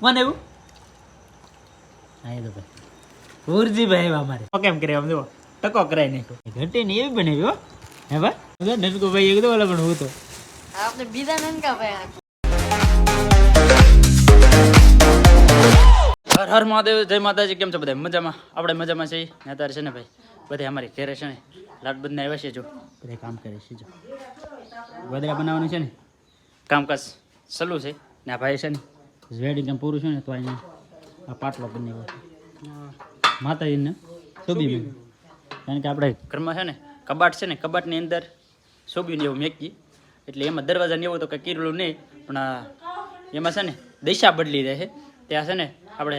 મને એવું? હા એ તો ભાઈ. અમારે. કેમ કરે આમ જુઓ? ટકો કરાય નાખ્યો ઘટી ને એવી બનાવી હો. હે ભાઈ? નનકો ભાઈ એકદમ ઓલા પણ હું તો. આપણે બીજા નનકા ભાઈ હર હર મહાદેવ જય માતાજી. કેમ છો બધા? મજામાં? આપણે મજામાં છીએ? ને અત્યારે છે ને ભાઈ બધા અમારી ઘેરે છે ને લાટ બંધને આવ્યા છે જો. બધા કામ કરે છે જો. ગોદરા બનાવવાનું છે ને? કામકાજ સલું છે ને આ ભાઈ છે ને વેડિંગ કામ પૂરું છે ને તો અહીંયા આ પાટલો બનાવ્યો માતાજીને શોભી કારણ કે આપણે ઘરમાં છે ને કબાટ છે ને કબાટની અંદર શોભ્યું એવું મેકી એટલે એમાં દરવાજા ને એવું તો કંઈ કીરેલું નહીં પણ એમાં છે ને દિશા બદલી રહે છે. ત્યાં છે ને આપણે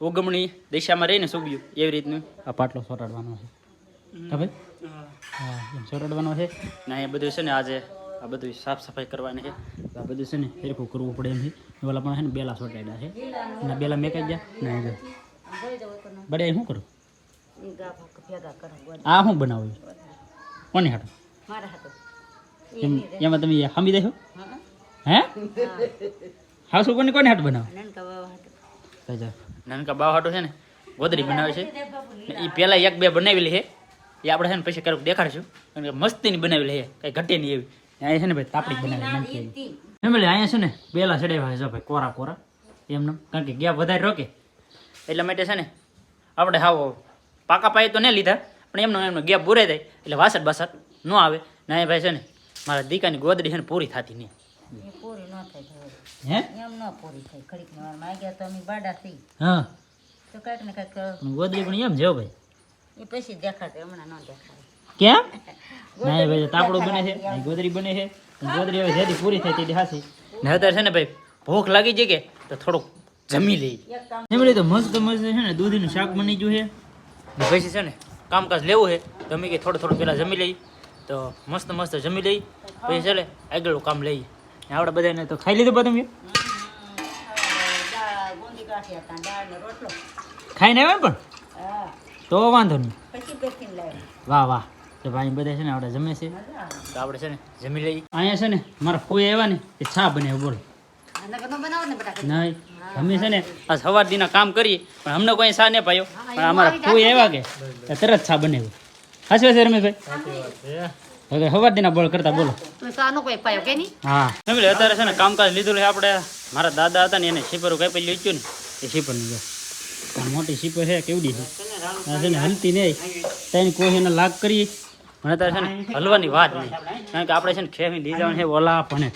ઉગમણી દિશામાં રહીને શોભ્યું એવી રીતનું. આ પાટલો સોટાડવાનો છે. ખબર હા એમ સોટાડવાનો છે. ને અહીંયા બધું છે ને આજે આ બધું સાફ સફાઈ કરવાની છે. આ બધું છે ને સરખું કરવું પડે એમ છે. ઓલા પણ છે ને બેલા સોટાડ્યા છે. અને બેલા મેકાઈ ગયા. ને બડે શું કરું? આ શું બનાવું? કોની હાટું? એમ તમે હમી દેશો? હે? હા શું કોની કોની હાટ બનાવો? નનકા બાવા હાથું નાનકા બાવ હાટું છે ને, ગોદરી બનાવે છે. એ પહેલાં એક બે બનાવેલી છે. એ આપણે છે ને પછી ક્યારેક દેખાડશું. કારણ કે મસ્તીની બનાવેલી છે. કંઈ ઘટે નહીં એવી. અહીંયા છે ને ભાઈ તાપડી બનાવી નાખી ફેમિલી અહીંયા છે ને પહેલાં ચડાવ્યા છે ભાઈ કોરા કોરા. એમને કારણ કે ગયા વધારે રોકે. એટલા માટે છે ને આપણે હાવ પાકા પાયે તો નહીં લીધા પણ એમનો એમનો ગેપ બુરાઈ જાય એટલે વાસટ બાસટ ન આવે. ને ભાઈ છે ને મારા દીકાની ગોદડી છે ને પૂરી થતી નહીં. પૂરી ન થાય હે? એમ ન પૂરી થાય. ખડીક વાર માંગ્યા તો અમે બાડા થઈ. હા. તો કાંઈક ને કાંઈક ગોદડી પણ એમ જેવો ભાઈ. એ પછી દેખાતો હમણાં ન દેખાડે. કેમ? ના ભાઈ તાપડું બને છે ગોદરી બને છે. ગોદરી હવે જેથી પૂરી થાય તેથી હાસી. ને અત્યારે છે ને ભાઈ ભૂખ લાગી જાય કે તો થોડુંક જમી લઈ જમી કામ તો મસ્ત મસ્ત છે ને દૂધીનું શાક બની ગયું છે. પછી છે ને કામકાજ લેવું છે. તો અમે કે થોડું થોડું પહેલાં જમી લઈ તો મસ્ત મસ્ત જમી લઈ પછી ચાલે આગળનું કામ લઈએ. આપણે બધાને તો ખાઈ લીધું બધું ખાઈને આવ્યા ને પણ? તો વાંધો નહીં. વાહ વાહ. તો ભાઈ બધા છે ને આપણે જમે છે. તો આપણે છે ને જમી લઈએ. અહીંયા છે ને મારા ફોઈ આવ્યા ને એ છા બને બોલો. નહીં અમે છે ને આ સવાર દીના કામ કરીએ પણ અમને કોઈ સા ને પાયો. પણ અમારા ફોઈ આવ્યા કે તરત છા બનાવ્યું હાચવે છે રમેશભાઈ? હવે સવાર દીના બોલ કરતા બોલો. હા. અત્યારે છે ને કામકાજ લીધું આપણે. મારા દાદા હતા ને એને શીપર કાપી લીધું ને એ શીપર મોટી શીપર છે કેવડી છે? ને હલતી નહીં. ત્યાં કોઈ એને લાગ કરી પણ અત્યારે છે ને હલવાની વાત નહીં. કારણ કે આપણે છે ને ખેવી લઈ જવાનું છે, ઓલા પણ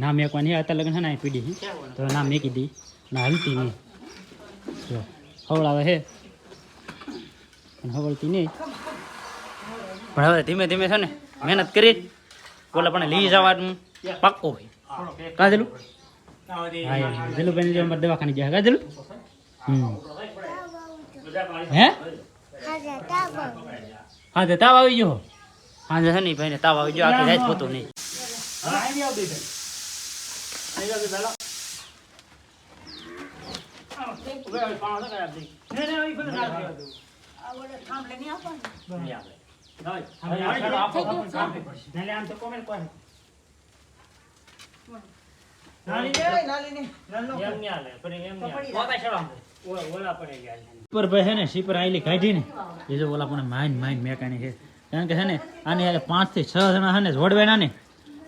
ના. મેકવાની છે, અત્યારે લગ્ન છે ને પીડી તો નામ મેકી દી. ના હલતી નહીં. જો, હવળાવે છે. પણ હવળતી નહીં. પણ હવે ધીમે ધીમે છે ને મહેનત કરી. ઓલા પણ લઈ જવાનું. પાક્કો હોય. કાં દેલું હા અમારે દવાખાને ગયા કાં દેલું હમ. હે? હા તે તાવ આવી ગયો. હા છે નહીં ભાઈને તાવ આવી ગયો આખી રાત પોતો નહીં. પર ભાઈ છે ને શીપર આઈલી કાઢી ને. એ જો ઓલા પણ માઇન માઇન મેકાની છે. કારણ કે છે ને, આની હારે પાંચથી છ જણા છે ને, જોડવેના ને,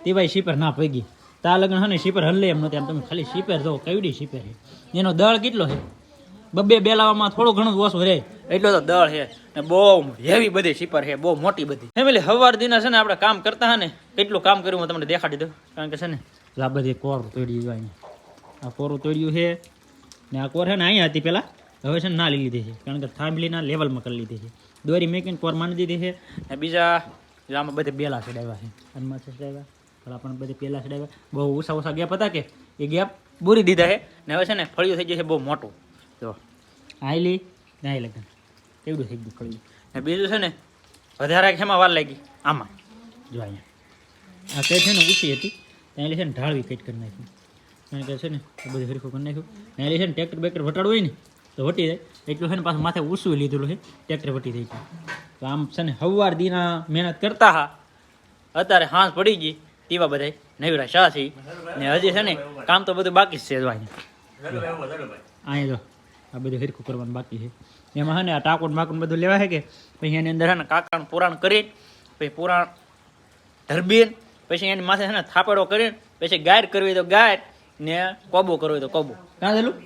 તે ભાઈ શીપર ના પગી તા લગ્ન છે ને શીપર હલ્લે એમ નથી. આમ તમે ખાલી શીપર જો કેવડી શીપર છે. એનો દળ કેટલો છે? બબ્બે બેલાવામાં થોડું ઘણું ઓછું રહે એટલો તો દળ છે. ને બહુ હેવી બધી શીપર છે, બહુ મોટી બધી. ફેમિલી હવાર દિના છે ને, આપણે કામ કરતા હા ને, કેટલું કામ કર્યું હું તમને દેખાડી દઉં. કારણ કે છે ને આ બધી કોરું તોડ્યું જાય આ કોરું તોડ્યું છે ને આ કોર છે ને અહીંયા હતી પહેલાં હવે છે ને ના લઈ લીધી છે. કારણ કે થાંભલીના લેવલમાં કરી લીધી છે. દોરી મેકીને કોર માની દીધી છે. ને બીજા આમાં બધે બેલા ચડાવ્યા છે. હનુમાન ચડાવ્યા. પેલા પણ બધે પેલા ચડાવ્યા. બહુ ઓછા ઓછા ગેપ હતા કે એ ગેપ બોરી દીધા છે. ને હવે છે ને ફળિયું થઈ ગયું છે બહુ મોટું. જો. આયલી ને આઈ લગન. એવડું થઈ ગયું ફળિયું? ને બીજું છે ને વધારે ખેમાં વાર લાગી. આમાં. જો અહીંયા. આ તે છે ને ઊંચી હતી. ત્યાં છે ને ઢાળવી કટ કરી નાખી. કારણ કે છે ને, એ બધું હરખું કરી નાખ્યું. ને છે ને ટ્રેક્ટર બેક્ટર વટાડવું હોય ને, તો વટી જાય. એટલું છે ને પાછું માથે ઊંચું લીધેલું છે ટ્રેક્ટર વટી થઈ ગયું તો આમ છે ને, હવાર દીના મહેનત કરતા હા. અત્યારે હાંસ પડી ગઈ તેવા બધા નવીરા શાહ છે ને હજી છે ને, કામ તો બધું બાકી છે અહીંયા. જો, આ બધું હરખું કરવાનું બાકી છે. એમાં છે ને, આ ટાંકુન બાકુન બધું લેવા છે કે, પછી એની અંદર હે ને, કાકાનું પુરાણ કરી પછી પુરાણ ધરબીન પછી એની માથે છે ને, થાપડો કરીને પછી ગાયર કરવી તો ગાયર ને કોબો કરવો તો કોબો. કાં થયેલું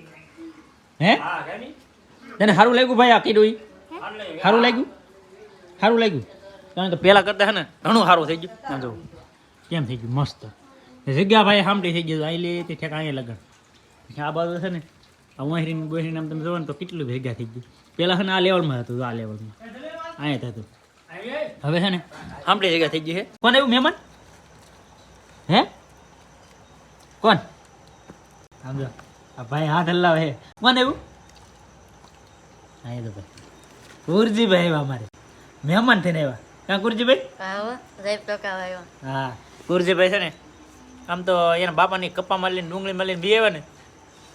હે? તને સારું લાગ્યું ભાઈ આ કીધું? સારું લાગ્યું. સારું લાગ્યું? કારણ કે પહેલાં કરતા હે ને ઘણું સારું થઈ ગયું. ના જો કેમ થઈ ગયું? મસ્ત. જગ્યા ભાઈ સાંભળી થઈ ગયું. આઈ લે તે ઠેક અહીંયા લગન. આ બાજુ છે ને આ વહેરીને બોહેરીને આમ તમે જોવો ને તો કેટલું ભેગા થઈ ગયું. પહેલાં છે ને આ લેવલમાં હતું આ લેવલમાં અહીંયા થતું હવે છે ને સાંભળી જગ્યા થઈ ગઈ છે. કોણ એવું મહેમાન? હે? કોણ? સમજો. આ ભાઈ હાથ હલાવે હે કોણ એવું? અહીંયા તો ભાઈ. કુરજીભાઈ આવ્યા અમારે. મહેમાન થઈને આવ્યા. કાં કુરજીભાઈ? હા. કુરજીભાઈ છે ને આમ તો એના બાપાની કપ્પા મારીને ડુંગળી મારી બી આવ્યા ને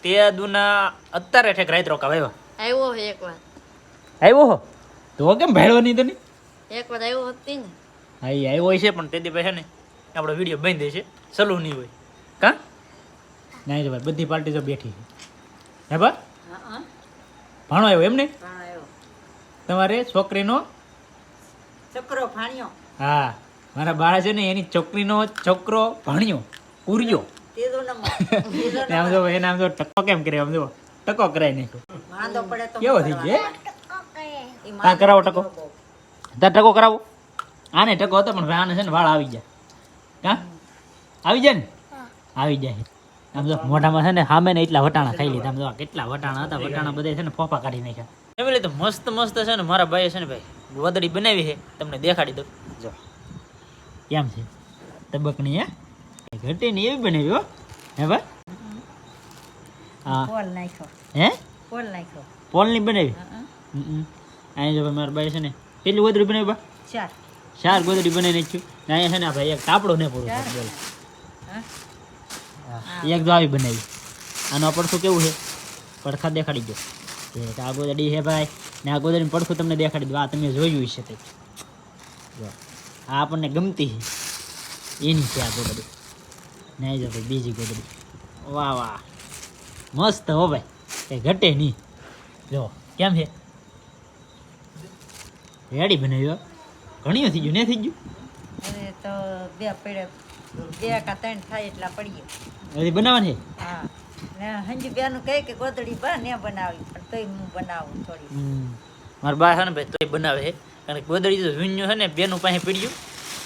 તે દુના અત્યારે ઠેક રાત રોકા આવ્યા આવ્યો છે એક વાર. આવ્યો હો? તો કેમ તો નહીં? એક વાર આવ્યો હતી ને. હા એ આવ્યો છે પણ તે દી ભાઈ છે ને આપણો વીડિયો બંધ છે. સલું નહીં હોય. કા? નહીં જવાય ભાઈ બધી પાર્ટી તો બેઠી છે. હે બા ભાણો આવ્યો એમ ને? તમારે છોકરીનો? છોકરો ભાણ્યો. હા મારા બાળા છે ને એની છોકરીનો છોકરો ભણ્યો ઉર્યો ત્રીજો આમ જો એને આમ જો ટકો કેમ કરે આમ જો ટકો કરાય નાખ્યો. વાંધો પડે તો કેવો થઈ ગયો હા? કરાવો ટકો. તાર ટકો કરાવો. આને ટકો હતો પણ આને છે ને વાળ આવી જાય હા? આવી જાય ને? આવી જાય આમ જો મોઢામાં છે ને સામે ને એટલા વટાણા ખાઈ લીધા. આમ જો કેટલા વટાણા હતા વટાણા બધા છે ને ફોફા કાઢી નાખ્યા. એમ તો મસ્ત મસ્ત છે ને મારા ભાઈએ છે ને ભાઈ વદળી બનાવી છે. તમને દેખાડી દઉં. જો. કેમ છે? તબકની હે? ઘટી નહીં એવી બનાવી હો. હે ભાઈ? હા. પોલ નાખ્યો. હે? પોલ નાખ્યો. પોલની બનાવી? હા અહીં જો ભાઈ મારા ભાઈ છે ને કેટલી ગોદડી બનાવી બા? ચાર. ચાર ગોદડી બનાવી નાખ્યું. અહીંયા છે ને ભાઈ એક તાપડો ને પૂરું બોલ. હા હા, એક જો આવી બનાવી. આનો પડખું કેવું છે? પડખા દેખાડી દો. કે આગોદડી ગોદડી છે ભાઈ. ને આ ગોદડીનું પડખું તમને દેખાડી દો. આ તમે જોયું હશે તે આ આપણને ગમતી છે. એની છે આ ગોદડી. નહીં જો ભાઈ બીજી ગોદડી. વાહ વાહ. મસ્ત હો ભાઈ. કંઈ ઘટે નહીં. જો, કેમ છે? રેડી બનાવી હો. ઘણીઓ થઈ ગયું, ને થઈ ગયું? તો બે પડે બે કા ત્રણ થાય એટલા પડીએ. હજી બનાવવાની હા. ને હંજી બેનું કહે કે ગોદડી બા ને બનાવી પણ તોય હું બનાવું થોડી. મારા બા છે ને ભાઈ તોય બનાવે કારણ કે ગોદડી તો ઝૂન્યું છે ને બેનું પાસે પીડ્યું.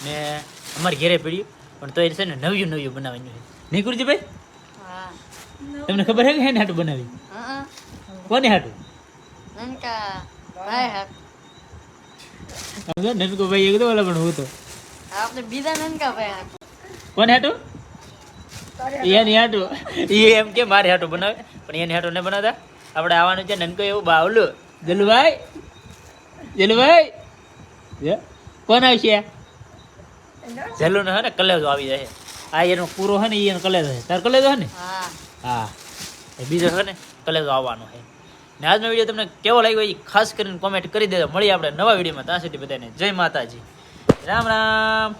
ને અમારે ઘેરે પીડ્યું. પણ તોય છે ને નવ્યું નવ્યું બનાવવાનું છે. નહીં ગુરુજીભાઈ હા. તમને ખબર છે કે હેને હાટું બનાવી? હા. કોને હાટું? નનકા ભાઈ હા સમજો નનકો ભાઈ એક તો ઓલા પણ હું તો. આપણે બીજા નનકા ભાઈ હા કોને હાટું એની હાટું એ એમ કે મારે હાટું બનાવે પણ એની હાટું નહીં બનાવતા. આપણે આવવાનું છે નનકો એવું બાવલું. દિલભાઈ દિલભાઈ? કોણ આવશે? જલુ ને હે ને કલેજો આવી જાય. આ એનો પૂરો હે ને એનો કલેજો છે. તાર કલેજો હે ને? હા. હા. એ બીજો છે ને કલેજો આવવાનો છે. ને આજનો વીડિયો તમને કેવો લાગ્યો એ ખાસ કરીને કોમેન્ટ કરી દેજો. મળીએ આપણે નવા વિડીયોમાં. ત્યાં સુધી બધાને જય માતાજી. રામ રામ.